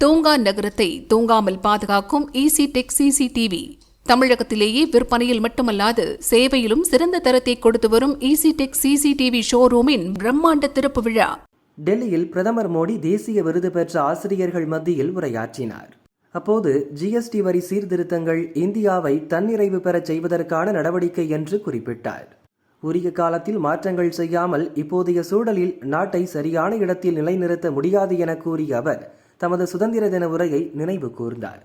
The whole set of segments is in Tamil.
தூங்கா நகரத்தை தூங்காமல் பாதுகாக்கும் ஈசி டெக் சிசிடிவி. தமிழகத்திலேயே விற்பனையில் மட்டுமல்லாது சேவையிலும் சிறந்த தரத்தை கொடுத்து வரும் ஈசி டெக் சிசிடிவி ஷோரூமின் பிரம்மாண்ட திறப்பு விழா. டெல்லியில் பிரதமர் மோடி தேசிய விருது பெற்ற ஆசிரியர்கள் மத்தியில் உரையாற்றினார். அப்போது ஜிஎஸ்டி வரி சீர்திருத்தங்கள் இந்தியாவை தன்னிறைவு பெறச் செய்வதற்கான நடவடிக்கை என்று குறிப்பிட்டார். உரிய காலத்தில் மாற்றங்கள் செய்யாமல் இப்போதைய சூழலில் நாட்டை சரியான இடத்தில் நிலைநிறுத்த முடியாது என கூறிய அவர் தமது சுதந்திர தின உரையை நினைவு கூர்ந்தார்.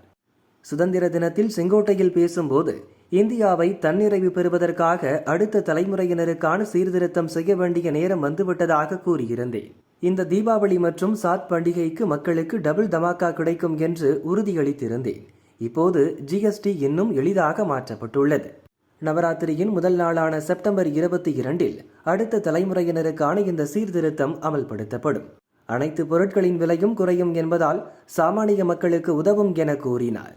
சுதந்திர தினத்தில் செங்கோட்டையில் பேசும்போது இந்தியாவை தன்னிறைவு பெறுவதற்காக அடுத்த தலைமுறையினருக்கான சீர்திருத்தம் செய்ய வேண்டிய நேரம் வந்துவிட்டதாக கூறியிருந்தேன். இந்த தீபாவளி மற்றும் சாத் பண்டிகைக்கு மக்களுக்கு டபுள் தமாக்கா கிடைக்கும் என்று உறுதியளித்திருந்தேன். இப்போது ஜிஎஸ்டி இன்னும் எளிதாக மாற்றப்பட்டுள்ளது. நவராத்திரியின் முதல் நாளான செப்டம்பர் இருபத்தி இரண்டில் அடுத்த தலைமுறையினருக்கான இந்த சீர்திருத்தம் அமல்படுத்தப்படும். அனைத்து பொருட்களின் விலையும் குறையும் என்பதால் சாமானிய மக்களுக்கு உதவும் என கூறினார்.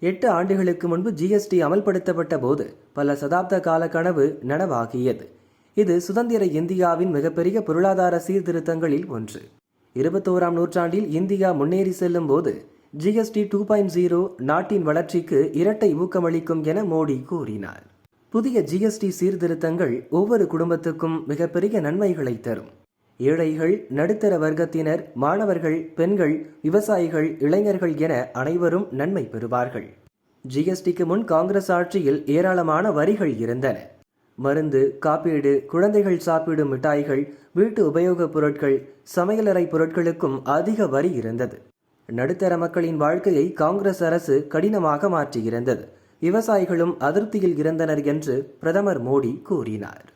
எட்டு ஆண்டுகளுக்கு முன்பு ஜிஎஸ்டி அமல்படுத்தப்பட்ட போது பல சதாப்த கால கனவு நனவாகியது. இது சுதந்திர இந்தியாவின் மிகப்பெரிய பொருளாதார சீர்திருத்தங்களில் ஒன்று. இருபத்தோராம் நூற்றாண்டில் இந்தியா முன்னேறி செல்லும் போது ஜிஎஸ்டி டூ பாயிண்ட் ஜீரோ நாட்டின் வளர்ச்சிக்கு இரட்டை ஊக்கமளிக்கும் என மோடி கூறினார். புதிய ஜிஎஸ்டி சீர்திருத்தங்கள் ஒவ்வொரு குடும்பத்துக்கும் மிகப்பெரிய நன்மைகளை தரும். ஏழைகள் நடுத்தர வர்க்கத்தினர் மாணவர்கள் பெண்கள் விவசாயிகள் இளைஞர்கள் என அனைவரும் நன்மை பெறுவார்கள். ஜிஎஸ்டிக்கு முன் காங்கிரஸ் ஆட்சியில் ஏராளமான வரிகள் இருந்தன. மருந்து காப்பீடு குழந்தைகள் சாப்பிடும் மிட்டாய்கள் வீட்டு உபயோகப் பொருட்கள் சமையலறை பொருட்களுக்கும் அதிக வரி இருந்தது. நடுத்தர மக்களின் வாழ்க்கையை காங்கிரஸ் அரசு கடினமாக மாற்றியிருந்தது. விவசாயிகளும் அதிருப்தியில் இருந்தனர் என்று பிரதமர் மோடி கூறினார்.